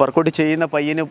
Workout ചെയ്യുന്ന പയ്യന്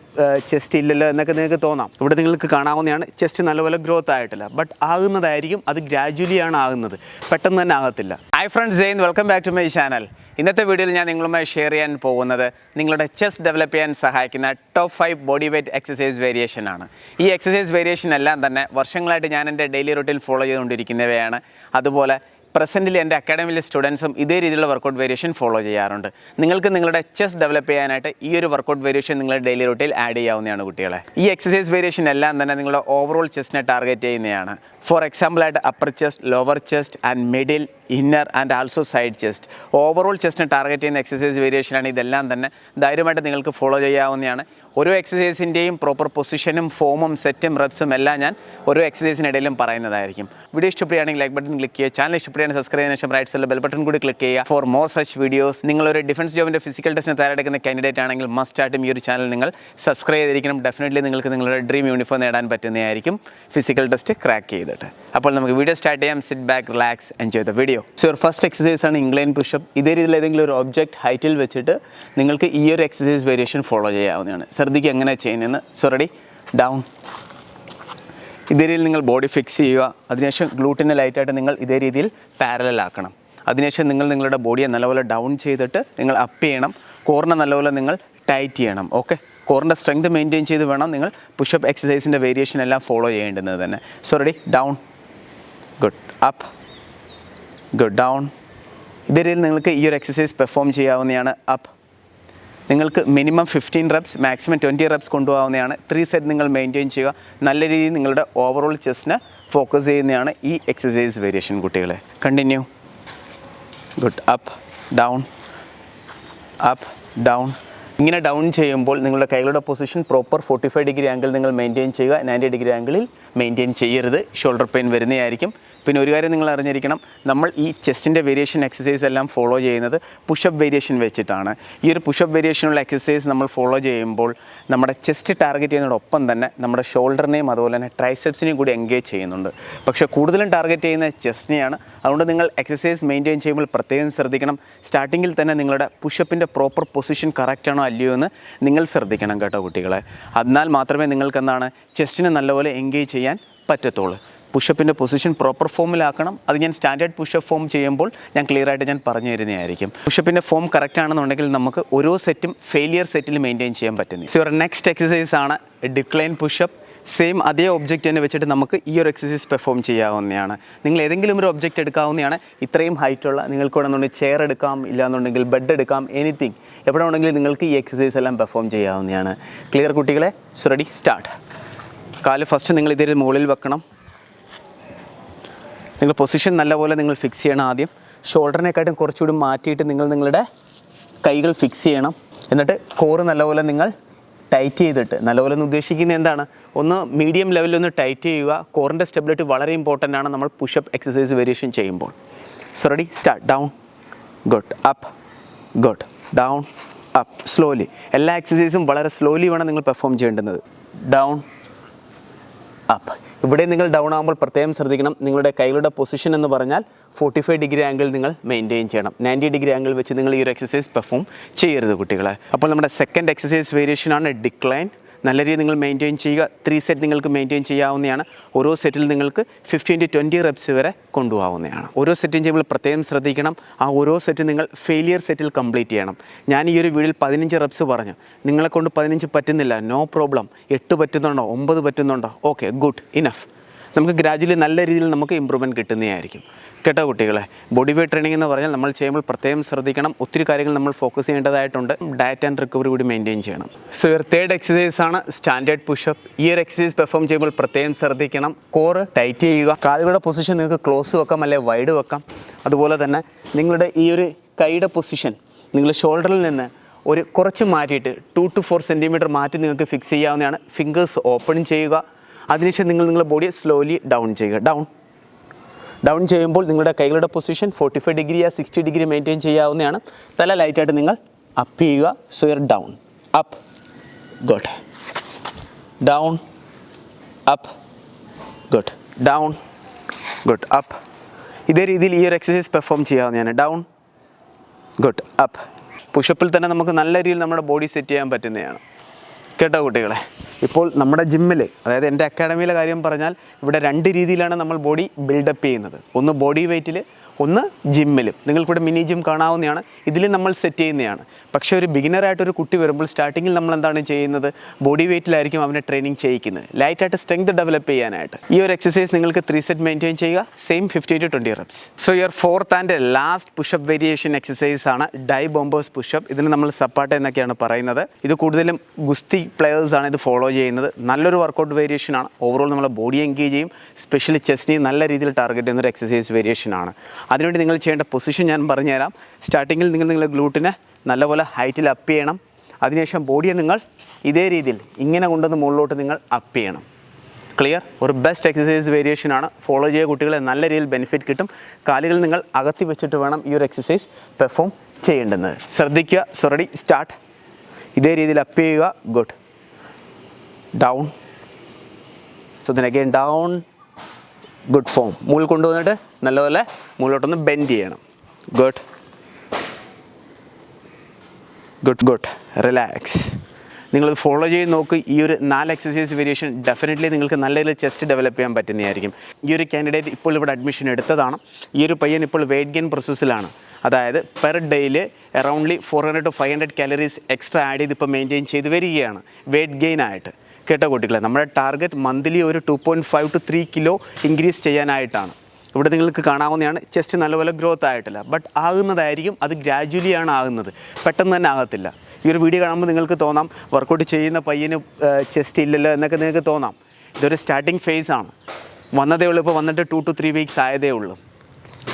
chest ഇല്ലല്ലോ എന്നൊക്കെ നിങ്ങൾക്ക് തോന്നാം. ഇവിടെ നിങ്ങൾക്ക് കാണാവുന്നതാണ് ചെസ്റ്റ് നല്ലപോലെ ഗ്രോത്ത് ആയിട്ടില്ല. ബട്ട് ആകുന്നതായിരിക്കും അത് ഗ്രാജുവലി ആണ് ആകുന്നത്. പെട്ടെന്ന് തന്നെ ആകത്തില്ല. Hi friends Jain welcome back to my channel ഇന്നത്തെ വീഡിയോയിൽ ഞാൻ നിങ്ങളുമായി ഷെയർ ചെയ്യാൻ പോകുന്നത് നിങ്ങളുടെ ചെസ്റ്റ് ഡെവലപ്പ് ചെയ്യാൻ സഹായിക്കുന്ന top five body weight exercise variation ആണ്. ഈ എക്സസൈസ് വേരിയേഷൻ എല്ലാം തന്നെ വർഷങ്ങളായിട്ട് ഞാൻ എന്റെ ഡെയിലി റൂട്ടിൽ ഫോളോ ചെയ്തുകൊണ്ടിരിക്കുന്നവയാണ്. അതുപോലെ പ്രസന്റിൽ എന്റെ അക്കാഡമിയിലെ സ്റ്റുഡൻസും ഇതേ രീതിയിലുള്ള വർക്കൗട്ട് വേരിയേഷൻ ഫോളോ ചെയ്യാറുണ്ട്. നിങ്ങൾക്ക് നിങ്ങളുടെ ചെസ് ഡെവലപ്പ് ചെയ്യാനായിട്ട് ഈ ഒരു വർക്കൗട്ട് വേരിയേഷൻ നിങ്ങളുടെ ഡെയിലി റൂട്ടിൽ ആഡ് ചെയ്യാവുന്നതാണ് കുട്ടികളെ. ഈ എക്സസൈസ് വേരിയേഷൻ എല്ലാം തന്നെ നിങ്ങളുടെ ഓവറോൾ ചെസ്റ്റിനെ ടാർഗറ്റ് ചെയ്യുന്നതാണ്. ഫോർ എക്സാമ്പിൾ ആയിട്ട് upper chest lower chest and middle inner and also side chest overall ചെസ്റ്റിന് target ചെയ്യുന്ന എക്സസൈസ് വേരിയേഷനാണ് ഇതെല്ലാം തന്നെ. ധൈര്യമായിട്ട് നിങ്ങൾക്ക് ഫോളോ ചെയ്യാവുന്നതാണ്. ഓരോ എക്സസൈസിന്റെയും പ്രോപ്പർ പൊസിഷനും ഫോമും സെറ്റും റെപ്സും എല്ലാം ഞാൻ ഓരോ എക്സസൈസിനിടയിലും പറയുന്നതായിരിക്കും. വീഡിയോ ഇഷ്ടപ്പെടുകയാണെങ്കിൽ ലൈക്ക് ബട്ടൺ ക്ലിക്ക് ചെയ്യുക. ചാനൽ ഇഷ്ടപ്പെടുകയാണെങ്കിൽ സബ്സ്ക്രൈബ് ചെയ്യുന്ന ശേഷം റൈറ്റ് സൈഡിൽ ബെൽ ബട്ടൺ കൂടി ക്ലിക്ക് ചെയ്യുക. ഫോർ മോർ സച്ച് വീഡിയോസ് നിങ്ങളൊരു ഡിഫൻസ് ജോബിന്റെ ഫിസിക്കൽ ടെസ്റ്റിന് തയ്യാറെടുക്കുന്ന കാൻഡിഡേറ്റ് ആണെങ്കിൽ മസ്റ്റ് ആയിട്ടും ഈ ഒരു ചാനൽ നിങ്ങൾ സബ്സ്ക്രൈബ് ചെയ്തിരിക്കണം. ഡെഫിനറ്റ്ലി നിങ്ങൾക്ക് നിങ്ങളുടെ ഡ്രീം യൂണിഫോം നേടാൻ പറ്റുന്നതായിരിക്കും. ഫിസിക്കൽ ടെസ്റ്റ് ക്രാക്ക് ചെയ്തിട്ട്. അപ്പോൾ നമുക്ക് വീഡിയോ സ്റ്റാർട്ട് ചെയ്യാം. Sit back relax enjoy the video so your first exercise ആണ് ഇംഗ്ലൈൻ പുഷപ്പ് ഇതേ രീതിയിൽ ഏതെങ്കിലും ഒരു ഒബ്ജക്റ്റ് ഹൈറ്റിൽ വെച്ചിട്ട് നിങ്ങൾക്ക് ഈ ഒരു എക്സസൈസ് വേരിയേഷൻ ഫോളോ ചെയ്യാവുന്നതാണ്. ശ്രദ്ധിക്കുക എങ്ങനെ ചെയ്യുന്നതെന്ന്. സോ റെഡി ഡൗൺ ഇതേ രീതിയിൽ നിങ്ങൾ ബോഡി ഫിക്സ് ചെയ്യുക. അതിനുശേഷം ഗ്ലൂട്ടിനെ ലൈറ്റായിട്ട് നിങ്ങൾ ഇതേ രീതിയിൽ പാരലൽ ആക്കണം. അതിനുശേഷം നിങ്ങൾ നിങ്ങളുടെ ബോഡിയെ നല്ലപോലെ ഡൗൺ ചെയ്തിട്ട് നിങ്ങൾ അപ്പ് ചെയ്യണം. കോറിനെ നല്ലപോലെ നിങ്ങൾ ടൈറ്റ് ചെയ്യണം. ഓക്കെ കോറിന്റെ സ്ട്രെങ്ത് മെയിന്റെയിൻ ചെയ്ത് വേണം നിങ്ങൾ പുഷപ്പ് എക്സസൈസിന്റെ വേരിയേഷൻ എല്ലാം ഫോളോ ചെയ്യേണ്ടുന്നത് തന്നെ. So ready down good up good down ഇതേ രീതിയിൽ നിങ്ങൾക്ക് ഈ ഒരു എക്സസൈസ് പെർഫോം ചെയ്യാവുന്നതാണ് അപ്പ് നിങ്ങൾക്ക് minimum fifteen reps maximum twenty reps കൊണ്ടുപോകാവുന്നതാണ്. Three set നിങ്ങൾ മെയിന്റെയിൻ ചെയ്യുക. നല്ല രീതിയിൽ നിങ്ങളുടെ ഓവറോൾ ചെസ്റ്റിന് ഫോക്കസ് ചെയ്യുന്നതാണ് ഈ എക്സസൈസ് വേരിയേഷൻ കുട്ടികളെ. Continue good up down up down ഇങ്ങനെ ഡൗൺ ചെയ്യുമ്പോൾ നിങ്ങളുടെ കൈകളുടെ position proper forty five degree angle നിങ്ങൾ മെയിന്റെയിൻ ചെയ്യുക. നയന്റി ഡിഗ്രി ആംഗിളിൽ മെയിന്റെയിൻ ചെയ്യരുത്. ഷോൾഡർ പെയിൻ വരുന്നതായിരിക്കും. പിന്നെ ഒരു കാര്യം നിങ്ങൾ അറിഞ്ഞിരിക്കണം. നമ്മൾ ഈ ചെസ്റ്റിന്റെ വേരിയേഷൻ എക്സസൈസ് എല്ലാം ഫോളോ ചെയ്യുന്നത് പുഷപ്പ് വേരിയേഷൻ വെച്ചിട്ടാണ്. ഈ ഒരു പുഷപ്പ് വേരിയേഷനുള്ള എക്സസൈസ് നമ്മൾ ഫോളോ ചെയ്യുമ്പോൾ നമ്മുടെ ചെസ്റ്റ് ടാർഗറ്റ് ചെയ്യുന്നതോടൊപ്പം തന്നെ നമ്മുടെ ഷോൾഡറിനെയും അതുപോലെ തന്നെ ട്രൈസെപ്സിനെയും കൂടി എൻഗേജ് ചെയ്യുന്നുണ്ട്. പക്ഷേ കൂടുതലും ടാർഗറ്റ് ചെയ്യുന്ന ചെസ്റ്റിനെയാണ് അതുകൊണ്ട് നിങ്ങൾ എക്സസൈസ് മെയിന്റെയിൻ ചെയ്യുമ്പോൾ പ്രത്യേകം ശ്രദ്ധിക്കണം. സ്റ്റാർട്ടിങ്ങിൽ തന്നെ നിങ്ങളുടെ പുഷപ്പിന്റെ പ്രോപ്പർ പൊസിഷൻ കറക്റ്റ് ആണോ അല്ലയോ എന്ന് നിങ്ങൾ ശ്രദ്ധിക്കണം കേട്ടോ കുട്ടികളെ. എന്നാൽ മാത്രമേ നിങ്ങൾക്ക് എന്താണ് ചെസ്റ്റിനെ നല്ലപോലെ എൻഗേജ് ചെയ്യാൻ പറ്റത്തുള്ളൂ. പുഷപ്പിന്റെ പൊസിഷൻ പ്രോപ്പർ ഫോമിലാക്കണം അത് ഞാൻ സ്റ്റാൻഡേർഡ് പുഷപ്പ് ഫോം ചെയ്യുമ്പോൾ ഞാൻ ക്ലിയർ ആയിട്ട് ഞാൻ പറഞ്ഞു തരുന്നതായിരിക്കും. പുഷപ്പിന്റെ ഫോം കറക്റ്റ് ആണെന്നുണ്ടെങ്കിൽ നമുക്ക് ഓരോ സെറ്റും ഫെയിലിയർ സെറ്റിൽ മെയിന്റെയിൻ ചെയ്യാൻ പറ്റുന്നു സോ നെക്സ്റ്റ് എക്സസൈസ് ആണ് ഡിക്ലൈൻ പുഷപ്പ് സെയിം അതേ ഒബ്ജക്റ്റ് തന്നെ വെച്ചിട്ട് നമുക്ക് ഈ ഒരു എക്സസൈസ് പെർഫോം ചെയ്യാവുന്നതാണ്. നിങ്ങൾ ഏതെങ്കിലും ഒരു ഒബ്ജക്റ്റ് എടുക്കാവുന്നതാണ്. ഇത്രയും ഹൈറ്റുള്ള നിങ്ങൾക്ക് വേണമെന്നുണ്ടെങ്കിൽ ചെയർ എടുക്കാം ഇല്ലാന്നുണ്ടെങ്കിൽ ബെഡ് എടുക്കാം എനിത്തിങ് എവിടെ ഉണ്ടെങ്കിലും നിങ്ങൾക്ക് ഈ എക്സസൈസ് എല്ലാം പെർഫോം ചെയ്യാവുന്നതാണ്. ക്ലിയർ കുട്ടികളെ? സോ റെഡി സ്റ്റാർട്ട് കാൽ ഫസ്റ്റ് നിങ്ങൾ ഇതിൽ മുകളിൽ വെക്കണം. നിങ്ങൾ പൊസിഷൻ നല്ലപോലെ നിങ്ങൾ ഫിക്സ് ചെയ്യണം ആദ്യം. ഷോൾഡറിനെക്കാട്ടും കുറച്ചുകൂടി മാറ്റിയിട്ട് നിങ്ങൾ നിങ്ങളുടെ കൈകൾ ഫിക്സ് ചെയ്യണം. എന്നിട്ട് കോറ് നല്ലപോലെ നിങ്ങൾ ടൈറ്റ് ചെയ്തിട്ട്. നല്ലപോലെ ഒന്ന് ഉദ്ദേശിക്കുന്നത് എന്താണ്? ഒന്ന് മീഡിയം ലെവലിൽ ഒന്ന് ടൈറ്റ് ചെയ്യുക. കോറിന്റെ സ്റ്റെബിലിറ്റി വളരെ ഇമ്പോർട്ടന്റ് ആണ്. നമ്മൾ പുഷപ്പ് എക്സസൈസ് വേരിയേഷൻ ചെയ്യുമ്പോൾ. So ready start down good up good down up slowly എല്ലാ എക്സസൈസും വളരെ സ്ലോലി വേണം നിങ്ങൾ പെർഫോം ചെയ്യേണ്ടുന്നത്. ഡൗൺ അപ്പ് ഇവിടെ നിങ്ങൾ ഡൗൺ ആകുമ്പോൾ പ്രത്യേകം ശ്രദ്ധിക്കണം. നിങ്ങളുടെ കൈകളുടെ പൊസിഷൻ എന്ന് പറഞ്ഞാൽ ഫോർട്ടി ഫൈവ് ഡിഗ്രി ആംഗിൾ നിങ്ങൾ മെയിന്റെയിൻ ചെയ്യണം. നയന്റി ഡിഗ്രി ആംഗിൾ വെച്ച് നിങ്ങൾ ഈ ഒരു എക്സസൈസ് പെർഫോം ചെയ്യരുത് കുട്ടികളെ. അപ്പോൾ നമ്മുടെ സെക്കൻഡ് എക്സസൈസ് വേരിയേഷനാണ് ഡിക്ലൈൻ നല്ല രീതിയിൽ നിങ്ങൾ മെയിന്റെയിൻ ചെയ്യുക. ത്രീ സെറ്റ് നിങ്ങൾക്ക് മെയിന്റെയിൻ ചെയ്യാവുന്നതാണ്. ഓരോ സെറ്റിൽ നിങ്ങൾക്ക് ഫിഫ്റ്റീൻ ടു ട്വന്റി റെപ്സ് വരെ കൊണ്ടുപോകാവുന്നതാണ്. ഓരോ സെറ്റും ചെയ്യുമ്പോൾ പ്രത്യേകം ശ്രദ്ധിക്കണം. ആ ഓരോ സെറ്റ് നിങ്ങൾ ഫെയിലിയർ സെറ്റിൽ കംപ്ലീറ്റ് ചെയ്യണം. ഞാൻ ഈ ഒരു വീഡിയോയിൽ പതിനഞ്ച് റെപ്സ് പറഞ്ഞു. നിങ്ങളെ കൊണ്ട് പതിനഞ്ച് പറ്റുന്നില്ല. നോ പ്രോബ്ലം എട്ട് പറ്റുന്നുണ്ടോ? ഒമ്പത് പറ്റുന്നുണ്ടോ? ഓക്കെ ഗുഡ് ഇനഫ് നമുക്ക് ഗ്രാജുവലി നല്ല രീതിയിൽ നമുക്ക് ഇമ്പ്രൂവ്മെന്റ് കിട്ടുന്നതായിരിക്കും. കേട്ടോ കുട്ടികളെ? ബോഡി വെയ്റ്റ് ട്രെയിനിങ് എന്ന് പറഞ്ഞാൽ നമ്മൾ ചെയ്യുമ്പോൾ പ്രത്യേകം ശ്രദ്ധിക്കണം. ഒത്തിരി കാര്യങ്ങൾ നമ്മൾ ഫോക്കസ് ചെയ്യേണ്ടതായിട്ടുണ്ട്. ഡയറ്റ് ആൻഡ് റിക്കവറി കൂടി മെയിന്റെയിൻ ചെയ്യണം. സോ ഇവർ തേർഡ് എക്സസൈസ് ആണ് സ്റ്റാൻഡേർഡ് പുഷപ്പ് ഈ ഒരു എക്സസൈസ് പെർഫോം ചെയ്യുമ്പോൾ പ്രത്യേകം ശ്രദ്ധിക്കണം. കോറ് ടൈറ്റ് ചെയ്യുക. കാലുകളുടെ പൊസിഷൻ നിങ്ങൾക്ക് ക്ലോസ് വെക്കാം അല്ലെങ്കിൽ വൈഡ് വെക്കാം. അതുപോലെ തന്നെ നിങ്ങളുടെ ഈ ഒരു കൈയുടെ പൊസിഷൻ നിങ്ങൾ ഷോൾഡറിൽ നിന്ന് ഒരു കുറച്ച് മാറ്റിയിട്ട് ടു ടു ഫോർ സെന്റിമീറ്റർ മാറ്റി നിങ്ങൾക്ക് ഫിക്സ് ചെയ്യാവുന്നതാണ്. ഫിംഗേഴ്സ് ഓപ്പൺ ചെയ്യുക. അതിനുശേഷം നിങ്ങൾ നിങ്ങളുടെ ബോഡിയെ സ്ലോലി ഡൗൺ ചെയ്യുക. ഡൗൺ ഡൗൺ ചെയ്യുമ്പോൾ നിങ്ങളുടെ കൈകളുടെ പൊസിഷൻ ഫോർട്ടി ഫൈവ് ഡിഗ്രി ആ സിക്സ്റ്റി ഡിഗ്രി മെയിന്റെയിൻ ചെയ്യാവുന്നതാണ്. തല ലൈറ്റായിട്ട് നിങ്ങൾ അപ്പ് ചെയ്യുക. So your down up good down up good down good up ഇതേ രീതിയിൽ ഈ ഒരു എക്സസൈസ് പെർഫോം ചെയ്യാവുന്നതാണ്. ഡൗൺ ഗുഡ് അപ്പ് പുഷപ്പിൽ തന്നെ നമുക്ക് നല്ല രീതിയിൽ നമ്മുടെ ബോഡി സെറ്റ് ചെയ്യാൻ പറ്റുന്നതാണ്. കേട്ടോ കുട്ടികളെ? ഇപ്പോൾ നമ്മുടെ ജിമ്മിൽ അതായത് എന്റെ അക്കാഡമിയിലെ കാര്യം പറഞ്ഞാൽ ഇവിടെ രണ്ട് രീതിയിലാണ് നമ്മൾ ബോഡി ബിൽഡപ്പ് ചെയ്യുന്നത്. ഒന്ന് ബോഡി വെയ്റ്റിൽ ഒന്ന് ജിമ്മിലും നിങ്ങൾക്കിവിടെ മിനി ജിം കാണാവുന്നതാണ്. ഇതിൽ നമ്മൾ സെറ്റ് ചെയ്യുന്നതാണ്. പക്ഷേ ഒരു ബിഗിനറായിട്ടൊരു കുട്ടി വരുമ്പോൾ സ്റ്റാർട്ടിങ്ങിൽ നമ്മൾ എന്താണ് ചെയ്യുന്നത്? ബോഡി വെയ്റ്റിലായിരിക്കും അവനെ ട്രെയിനിങ് ചെയ്യിക്കുന്നത്. ലൈറ്റായിട്ട് സ്ട്രെങ്ത് ഡെവലപ്പ് ചെയ്യാനായിട്ട്. ഈ ഒരു എക്സസൈസ് നിങ്ങൾക്ക് ത്രീ സെറ്റ് മെയിന്റെയിൻ ചെയ്യുക. Same fifty to twenty reps so your fourth and last pushup variation exercise ആണ് ഡൈ ബോംബേഴ്സ് പുഷപ്പ് ഇതിന് നമ്മൾ സപ്പാട്ട എന്നൊക്കെയാണ് പറയുന്നത്. ഇത് കൂടുതലും ഗുസ്തി പ്ലെയേഴ്സ് ആണ് ഇത് ഫോളോ ചെയ്യുന്നത്. നല്ലൊരു വർക്കൗട്ട് വേരിയേഷൻ ആണ്. ഓവറോൾ നമ്മളെ ബോഡി എൻഗേജ് ചെയ്യും. സ്പെഷ്യലി ചെസ്റ്റിനെ നല്ല രീതിയിൽ ടാർഗറ്റ് ചെയ്യുന്ന ഒരു എക്സസൈസ് വേരിയേഷൻ ആണ്. അതിനുവേണ്ടി നിങ്ങൾ ചെയ്യേണ്ട പൊസിഷൻ ഞാൻ പറഞ്ഞുതരാം. സ്റ്റാർട്ടിങ്ങിൽ നിങ്ങൾ നിങ്ങളുടെ ഗ്ലൂട്ടിനെ നല്ലപോലെ ഹൈറ്റിൽ അപ്പ് ചെയ്യണം. അതിനുശേഷം ബോഡിയെ നിങ്ങൾ ഇതേ രീതിയിൽ ഇങ്ങനെ കൊണ്ടുവന്ന് മുകളിലോട്ട് നിങ്ങൾ അപ്പ് ചെയ്യണം. ക്ലിയർ ഒരു ബെസ്റ്റ് എക്സസൈസ് വേരിയേഷൻ ആണ്. ഫോളോ ചെയ്യുക കുട്ടികളെ നല്ല രീതിയിൽ ബെനിഫിറ്റ് കിട്ടും. കാലുകൾ നിങ്ങൾ അകത്തി വെച്ചിട്ട് വേണം ഈ ഒരു എക്സസൈസ് പെർഫോം ചെയ്യേണ്ടുന്നത് ശ്രദ്ധിക്കുക സൊറടി സ്റ്റാർട്ട് ഇതേ രീതിയിൽ അപ്പ് ചെയ്യുക good down so then again down good form മുകളിൽ കൊണ്ടുവന്നിട്ട് നല്ലപോലെ മുകളിലോട്ടൊന്ന് ബെൻഡ് ചെയ്യണം. ഗുഡ് ഗുഡ് ഗുഡ് റിലാക്സ് നിങ്ങൾ ഫോളോ ചെയ്ത് നോക്ക്. ഈ ഒരു നാല് എക്സസൈസ് വേരിയേഷൻ ഡെഫിനറ്റ്ലി നിങ്ങൾക്ക് നല്ല രീതിയിൽ ചെസ്റ്റ് ഡെവലപ്പ് ചെയ്യാൻ പറ്റുന്നതായിരിക്കും. ഈ ഒരു കാൻഡിഡേറ്റ് ഇപ്പോൾ ഇവിടെ അഡ്മിഷൻ എടുത്തതാണ്. ഈ ഒരു പയ്യൻ ഇപ്പോൾ വെയിറ്റ് ഗെയിൻ പ്രോസസ്സിലാണ് അതായത് പെർ ഡേയിൽ aroundly four hundred to five hundred calories extra add ചെയ്ത് ഇപ്പോൾ മെയിന്റെയിൻ ചെയ്ത് വരികയാണ്. വെയിറ്റ് ഗെയിൻ ആയിട്ട്. കേട്ടോ കുട്ടികളെ? നമ്മുടെ ടാർഗറ്റ് മന്ത്ലി ഒരു two point five to three kilo increase ചെയ്യാനായിട്ടാണ്. ഇവിടെ നിങ്ങൾക്ക് കാണാവുന്നതാണ്. ചെസ്റ്റ് നല്ലപോലെ ഗ്രോത്ത് ആയിട്ടില്ല. ബട്ട് ആകുന്നതായിരിക്കും അത് ഗ്രാജുവലി ആണ് ആകുന്നത്. പെട്ടെന്ന് തന്നെ ആകത്തില്ല. ഈ ഒരു വീഡിയോ കാണുമ്പോൾ നിങ്ങൾക്ക് തോന്നാം വർക്കൗട്ട് ചെയ്യുന്ന പയ്യന് ചെസ്റ്റ് ഇല്ലല്ലോ എന്നൊക്കെ നിങ്ങൾക്ക് തോന്നാം. ഇതൊരു സ്റ്റാർട്ടിങ് ഫേസ് ആണ്. വന്നതേ ഉള്ളൂ ഇപ്പോൾ വന്നിട്ട് ടു ടു ത്രീ വീക്സ് ആയതേ ഉള്ളൂ.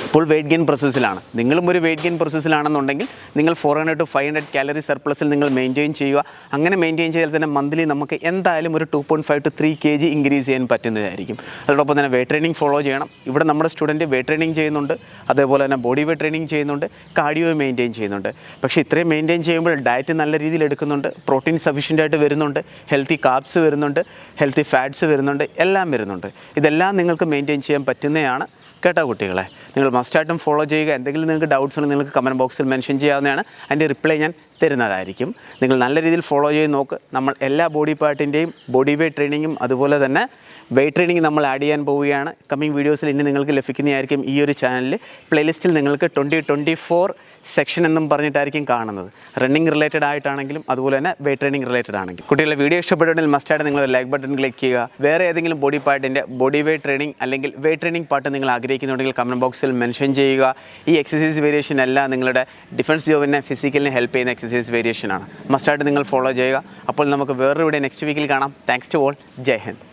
ഇപ്പോൾ വെയിറ്റ് ഗെയിൻ പ്രോസസ്സിലാണ് നിങ്ങളും ഒരു വെയിറ്റ് ഗെയിൻ പ്രോസസ്സിലാണെന്നുണ്ടെങ്കിൽ നിങ്ങൾ four hundred to five hundred calorie സർപ്ലസിൽ നിങ്ങൾ മെയിന്റെയിൻ ചെയ്യുക. അങ്ങനെ മെയിന്റെയിൻ ചെയ്താൽ തന്നെ മന്ത്ലി നമുക്ക് എന്തായാലും ഒരു two point five to three K G increase ചെയ്യാൻ പറ്റുന്നതായിരിക്കും. അതോടൊപ്പം തന്നെ വെയിറ്റ് ട്രെയിനിങ് ഫോളോ ചെയ്യണം. ഇവിടെ നമ്മുടെ സ്റ്റുഡന്റ് വെയിറ്റ് ട്രെയിനിങ് ചെയ്യുന്നുണ്ട്. അതേപോലെ തന്നെ ബോഡി വെയിറ്റ് ട്രെയിനിങ് ചെയ്യുന്നുണ്ട്. കാർഡിയോ മെയിന്റെയിൻ ചെയ്യുന്നുണ്ട്. പക്ഷേ ഇത്രയും മെയിന്റെയിൻ ചെയ്യുമ്പോൾ ഡയറ്റ് നല്ല രീതിയിൽ എടുക്കുന്നുണ്ട്. പ്രോട്ടീൻ സഫീഷ്യന്റ് ആയിട്ട് വരുന്നുണ്ട്. ഹെൽത്തി കാപ്സ് വരുന്നുണ്ട്. ഹെൽത്തി ഫാറ്റ്സ് വരുന്നുണ്ട്. എല്ലാം വരുന്നുണ്ട്. ഇതെല്ലാം നിങ്ങൾക്ക് മെയിന്റെയിൻ ചെയ്യാൻ പറ്റുന്നതാണ്. കേട്ടോ കുട്ടികളെ? നിങ്ങൾ മസ്റ്റായിട്ടും ഫോളോ ചെയ്യുക. എന്തെങ്കിലും നിങ്ങൾക്ക് ഡൗട്ട്സ് ഉണ്ടെങ്കിൽ നിങ്ങൾക്ക് കമന്റ് ബോക്സിൽ മെൻഷൻ ചെയ്യാവുന്നതാണ്. അതിന്റെ റിപ്ലൈ ഞാൻ തരുന്നതായിരിക്കും. നിങ്ങൾ നല്ല രീതിയിൽ ഫോളോ ചെയ്ത് നോക്ക്. നമ്മൾ എല്ലാ ബോഡി പാർട്ടിന്റെയും ബോഡി വെയ്റ്റ് ട്രെയിനിങ്ങും അതുപോലെ തന്നെ വെയ്റ്റ് ട്രെയിനിങ് നമ്മൾ ആഡ് ചെയ്യാൻ പോവുകയാണ്. കമ്മിങ് വീഡിയോസിൽ ഇനി നിങ്ങൾക്ക് ലഭിക്കുന്നതായിരിക്കും ഈ ഒരു ചാനലിൽ പ്ലേലിസ്റ്റിൽ നിങ്ങൾക്ക് ട്വന്റി ട്വന്റി ഫോർ സെക്ഷൻ എന്നും പറഞ്ഞിട്ടായിരിക്കും കാണുന്നത്. റണ്ണിങ് റിലേറ്റഡ് ആയിട്ടാണെങ്കിലും അതുപോലെ തന്നെ വെയിറ്റ് ട്രെയിനിങ് റിലേറ്റഡ് ആണെങ്കിലും. കുട്ടികളെ വീഡിയോ ഇഷ്ടപ്പെട്ടുണ്ടെങ്കിൽ മസ്റ്റായിട്ട് നിങ്ങൾ ലൈക്ക് ബട്ടൺ ക്ലിക്ക് ചെയ്യുക. വേറെ ഏതെങ്കിലും ബോഡി പാർട്ടിന്റെ ബോഡി വെയിറ്റ് ട്രെയിനിങ് അല്ലെങ്കിൽ വെയിറ്റ് ട്രെയിനിങ് പാർട്ട് നിങ്ങൾ ആഗ്രഹിക്കുന്നുണ്ടെങ്കിൽ കമന്റ് ബോക്സിൽ മെൻഷൻ ചെയ്യുക. ഈ എക്സസൈസ് വേരിയേഷൻ എല്ലാം നിങ്ങളുടെ ഡിഫൻസ് ജോബിനെ ഫിസിക്കലിനെ ഹെൽപ്പ് ചെയ്യുന്ന എക്സസൈസ് വേരിയേഷനാണ്. മസ്റ്റായിട്ട് നിങ്ങൾ ഫോളോ ചെയ്യുക. അപ്പോൾ നമുക്ക് വേറൊരു വീഡിയോ നെക്സ്റ്റ് വീക്കിൽ കാണാം. Thanks to all Jai Hind.